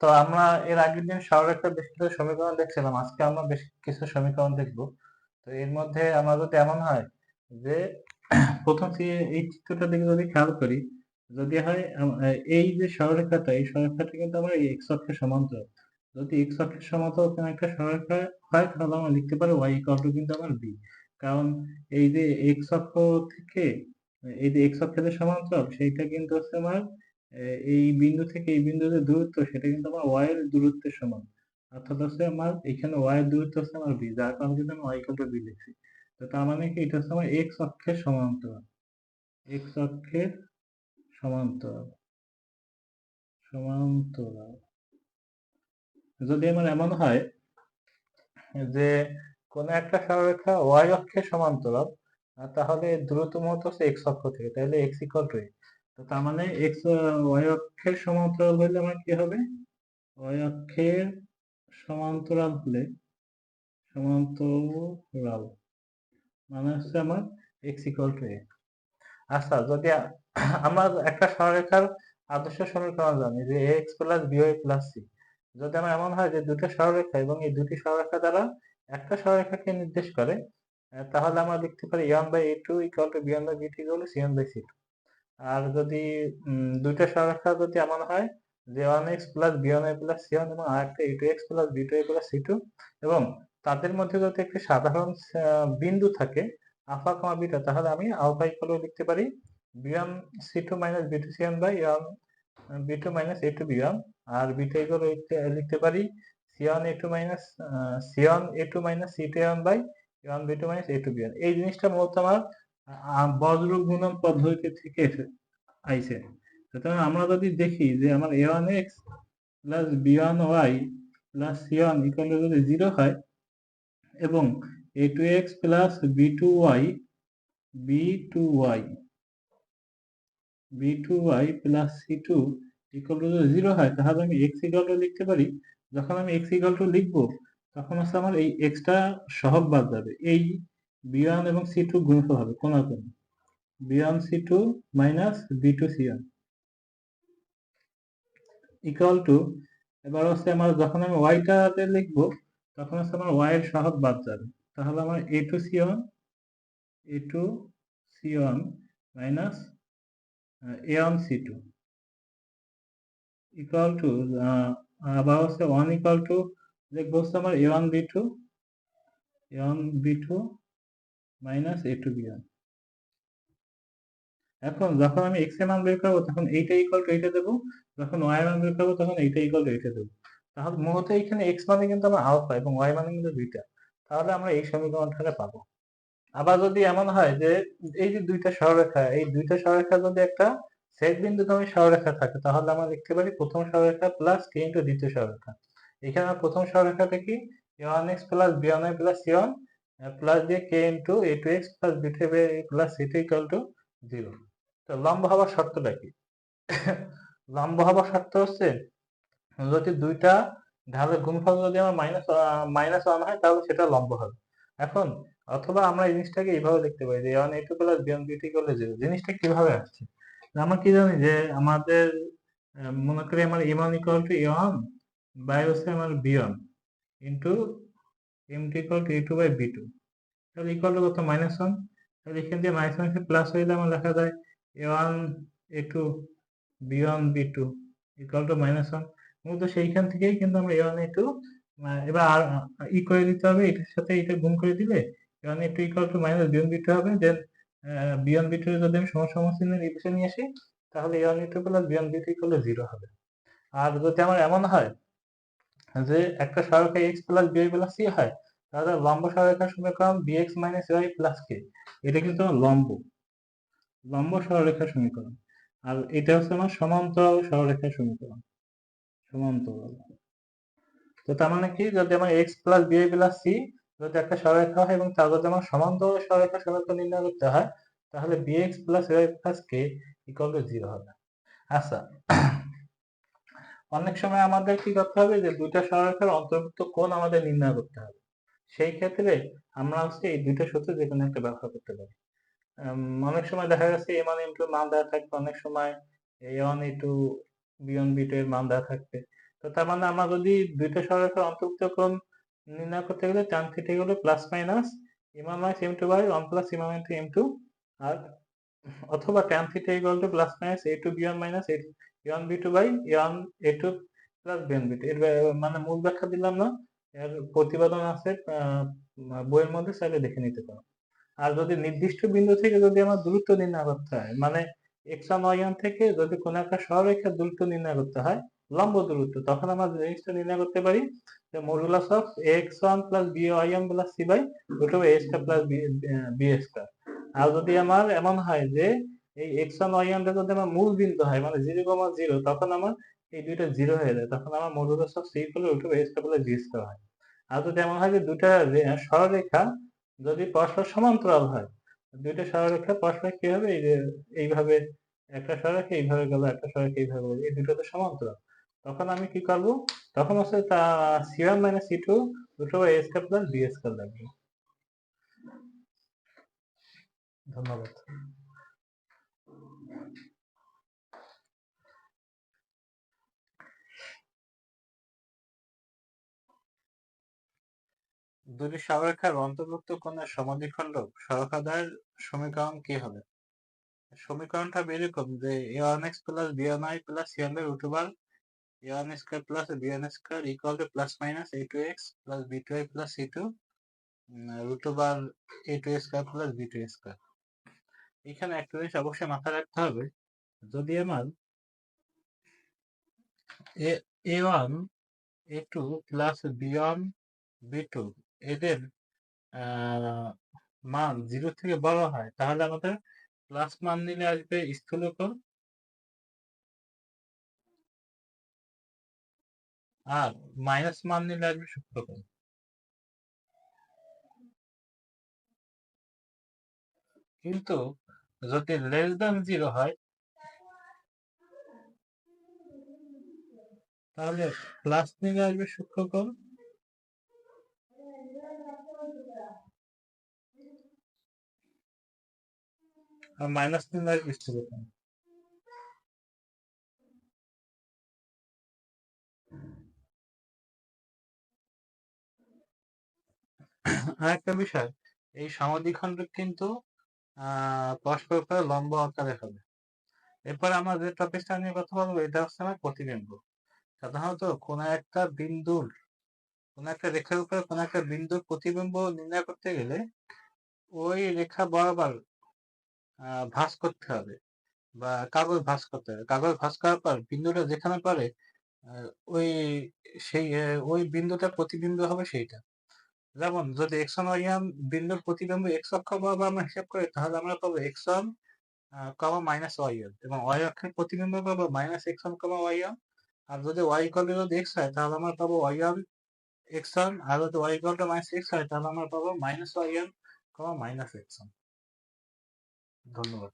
তো আমরা এর আগের দিন সরলরেখা বেশ কিছু সমীকরণ দেখছিলাম, আজকে আমরা বেশ কিছু সমীকরণ দেখব। তো এর মধ্যে আমরা যদি এমন হয় যে, প্রথম এই চিত্রটা দিকে যদি খেয়াল করি, যদি হয় এই যে সরলরেখাটা, এই সরলরেখাটা কিন্তু আমরা এই এক্স অক্ষের সমান্তরাল। যদি এক্স অক্ষের সমান্তরাল কোনো একটা সরলরেখা হয়, তাহলে আমরা লিখতে পারি ওয়াই ইকুয়াল টু কিন্তু আমার বি কারণ এই যে এক্স অক্ষ থেকে, এই যে এক্স অক্ষের সমান্তরাল, সেইটা কিন্তু হচ্ছে আমার এই বিন্দু থেকে এই বিন্দুতে দূরত্ব, সেটা কিন্তু আমার ওয়াই এর দূরত্বের সমান। অর্থাৎ হচ্ছে আমার এখানে ওয়াই এর দূরত্ব হচ্ছে আমার বি যার কারণে কিন্তু আমি ওয়াই ইকুয়াল টু বি লিখছি। তো তার মানে কি? এটা হচ্ছে আমার এক্স অক্ষের সমান্তরাল। এক্স অক্ষের সমান্তরাল। সমান্তরাল। যদি আমার এমন হয় যে কোন একটা সরলরেখা ওয়াই অক্ষের সমান্তরাল তাহলে দ্রুততম হচ্ছে এক্স অক্ষ থেকে, তাহলে এক্স ইকুয়াল টু তার মানে এক্স ওয়াই অক্ষের সমান্তরাল হলে আমার কি হবে? ওয়াই অক্ষের সমান্তরাল হলে সমান্তরাল। মানে হচ্ছে আমার এক্স ইকুয়াল টু এক্স আচ্ছা যদি আমার একটা সরলরেখার আদর্শ সমীকরণ জানি যে X plus B Y plus C যদি আমার এমন হয় যে দুটো সরলরেখা এবং এই দুটি সরলরেখা দ্বারা একটা সরলরেখাকে নির্দেশ করে তাহলে আমরা লিখতে পারি A one by A two equal to B one by B two equal to C one by C two আর যদি দুইটা সরলরেখা যদি এমন হয়, যে one X plus B one plus C one এবং আরেকটা A two X plus B two A plus C two এবং তাদের মধ্যে যদি একটি সাধারণ বিন্দু থাকে, আলফা কমা বিটা, তাহলে আমি আলফা ইকুয়াল লিখতে পারি B one C two minus B two C one by one B two minus A two B one R beta equal লিখতে পারি C one A two minus C one A two minus C two one by one B two minus A two B one এই জিনিসটা মূলত আমার বজ্র গুণন পদ্ধতি থেকে আইছে। সুতরাং আমরা যদি দেখি যে আমার A one X plus B one Y plus C one equal যদি জিরো হয় এবং A two X plus B two Y B two Y B two Y plus C two equal to যদি জিরো হয়, তাহলে আমি x equal to লিখতে পারি। যখন আমি এক্স ইকুয়াল টু লিখব, তখন হচ্ছে আমার এই এক্সটা সহগ বাদ যাবে। এই বি এবং সি টু গুণফল হবে কোনাকুনি B one C two minus B two C one. Equal to এবার হচ্ছে আমার যখন আমি ওয়াইটাতে লিখব, তখন হচ্ছে আমার ওয়াই এর সহগ বাদ যাবে। তাহলে আমার A two C one A two C one minus A one C two. Equal to আবার হচ্ছে ওয়ান ইকুয়াল টু লিখব হচ্ছে আমার A one B two A one B two minus A two B এখন যখন আমি এক্সের মান বের করব, তখন এইটা ইকুয়াল টু এইটা দেবো। যখন ওয়াই মান বের করব, তখন এইটা ইকুয়াল টু এইটা দেবো। তাহলে মূলত এখানে এক্স মানে কিন্তু আমার আলফা এবং ওয়াই মানে কিন্তু দুইটা তাহলে আমরা এই সমীকরণটাকে পাবো। আবার যদি এমন হয় যে এই যে দুইটা সরলরেখা, এই দুইটা সরলরেখা যদি একটা সেট বিন্দুগামী সরলরেখা থাকে, তাহলে আমরা লিখতে পারি প্রথম সরলরেখা প্লাস কে ইন্টু দ্বিতীয় সরলরেখা। এখানে প্রথম সরলরেখাটা কি? A one X plus B one plus C one plus দিয়ে K into A two X plus B two plus C two equal to zero তো লম্ব হওয়ার শর্তটা কি? লম্ব হওয়ার শর্ত হচ্ছে, যদি দুইটা ঢালের গুণফল যদি আমার মাইনাস মাইনাস ওয়ান হয়, তাহলে সেটা লম্ব হবে। এখন, অথবা আমরা জিনিসটাকে এইভাবে দেখতে পাই যে one A two plus B one B two equal zero জিনিসটা কীভাবে আসছে? আমরা কি জানি যে আমাদের মনে করি আমার one equal to A by হচ্ছে আমার B one into M two equal to A two by B two তাহলে ইকুয়াল টু কত? মাইনাস ওয়ান তাহলে এখান দিয়ে মাইনাস ওয়ান প্লাস হইলে আমার লেখা যায় A one A two B one B two equal to minus one মূলত সেইখান থেকেই কিন্তু আমরা এ ওয়ান এ টু এবার আর ই করে দিতে হবে। এটার সাথে এটা গুণ করে দিলে A one A two equal to minus B one B two হবে। Then B one B two যদি আমি সমস্যা চিহ্নের এই নিয়ে আসি, তাহলে A one A two plus B one B two equal zero হবে। আর যদি আমার এমন হয় যে একটা সরলরেখা X plus B plus C হয়, তাহলে লম্ব সরলরেখার সমীকরণ B X minus Y plus K এটা কিন্তু লম্ব লম্ব সরলরেখার সমীকরণ, আর এটা হচ্ছে আমার সমান্তরাল সরলরেখার সমীকরণ, সমান্তরাল। তো তার মানে কি? যদি আমার X plus B plus C যদি একটা সরলরেখা হয় এবং তার যদি আমার সমান্তরাল সরলরেখা সমীকরণ নির্ণয় করতে হয়, তাহলে B X plus Y plus K equal to zero হবে। আচ্ছা অনেক সময় আমাদের কি করতে হবে যে, দুইটা সরলরেখার অন্তর্ভুক্ত কোণ আমাদের নির্ণয় করতে হবে। সেই ক্ষেত্রে আমরা হচ্ছে এই দুইটা সূত্র যে কোনো একটা ব্যবহার করতে পারি। অনেক সময় দেখা গেছে এ মানে ইন্টু মান দেওয়া থাকবে, অনেক সময় A one A two B one B two এর মান দেওয়া থাকবে। তো তার মানে আমরা যদি দুইটা সরলরেখার অন্তর্ভুক্ত কোণ নির্ণয় করতে গেলে tan থিটা হলো plus minus M minus M two by one plus M into M two আর অথবা tan theta equal to plus minus A two B one minus A one B two by A one A two plus B B two এর মানে মূল ব্যাখ্যা দিলাম না, এর প্রতিপাদন আছে বইয়ের মধ্যে, চাইলে দেখে নিতে পারো। আর যদি নির্দিষ্ট বিন্দু থেকে যদি আমার দূরত্ব নির্ণয় করতে হয় মানে এক্স ওয়ান থেকে যদি কোনো একটা সরলরেখার দূরত্ব নির্ণয় করতে হয়, লম্ব দূরত্ব, তখন আমরা জিনিসটা নির্ণয় করতে পারি, যে modulus of X one plus B Y plus C by root over A square plus B square আর যদি আমার এমন হয় যে এই এক্স ওয়ান ওয়াই ওয়ান যদি আমার মূল বিন্দু হয় মানে জিরো কমা জিরো তখন আমার এই দুইটা জিরো হয়ে যায়। তখন আমার modulus of C equal root over A square plus B square হয়। আর যদি এমন হয় যে দুটা সরলরেখা যদি পরস্পর সমান্তরাল হয়, দুইটা সরলরেখা পরস্পর কি হবে? এই যে এইভাবে একটা সরলরেখা এইভাবে গেল, একটা সরলরেখা এইভাবে গেল, এই দুটো তো সমান্তরাল। তখন আমি কি করব? তখন হচ্ছে তা C one minus C two দুটো এ স্কয়ার প্লাস লাগবে। ধন্যবাদ। দুটি সরলরেখার অন্তর্ভুক্ত কোন কোণের সমাধিখণ্ড সরলরেখাদ্বয়ের সমীকরণ কি হবে? সমীকরণটা এরকম যে A one X plus B one I plus C one root A one square plus B one square equal to plus minus A two X plus B two I plus C two root over A two square plus B two square এখানে একটা জিনিস অবশ্যই মাথায় রাখতে হবে, যদি আমার A one A two plus B one B two এদের মান জিরো থেকে বড় হয়, তাহলে আমাদের প্লাস মান নিলে আসবে স্থূলকোণ। আর মাইনাস মান নিলে আসবে সূক্ষ্মকোণ। কিন্তু যদি লেস দ্যান জিরো হয়, তাহলে প্লাস নিলে আসবে সূক্ষ্মকোণ। আর মাইনাস নিলে আসবে স্থূলকোণ আরেকটা বিষয়, এই সমাধিখণ্ড কিন্তু পরস্পর করে লম্ব আকারে হবে। এরপর আমরা যে টপিকটা নিয়ে কথা বলব, এটা হচ্ছে আমার প্রতিবিম্ব। সাধারণত কোন একটা বিন্দুর, কোন একটা রেখার উপরে কোন একটা বিন্দুর প্রতিবিম্ব নির্ণয় করতে গেলে, ওই রেখা বরাবর ভাঁজ করতে হবে বা কাগজ ভাঁজ করতে হবে। কাগজ ভাঁজ করার পর বিন্দুটা যেখানে পারে ওই সেই ওই বিন্দুটা প্রতিবিম্ব হবে সেইটা। যেমন যদি এক্স ওয়ান বিন্দুর প্রতিবিম্ব এক্স অক্ষ বরাবর আমরা হিসাব করি, তাহলে আমরা পাবো এক্স কমা মাইনাস ওয়াই এবং ওয়াই অক্ষের প্রতিবিম্ব পাবো মাইনাস এক্স কমা ওয়াই আর যদি ওয়াই ইকুয়াল যদি এক্স হয়, তাহলে আমরা পাবো ওয়াই ওয়ান এক্স আর যদি Y equal to minus X হয়, তাহলে আমরা পাবো minus Y comma minus X one ধন্যবাদ।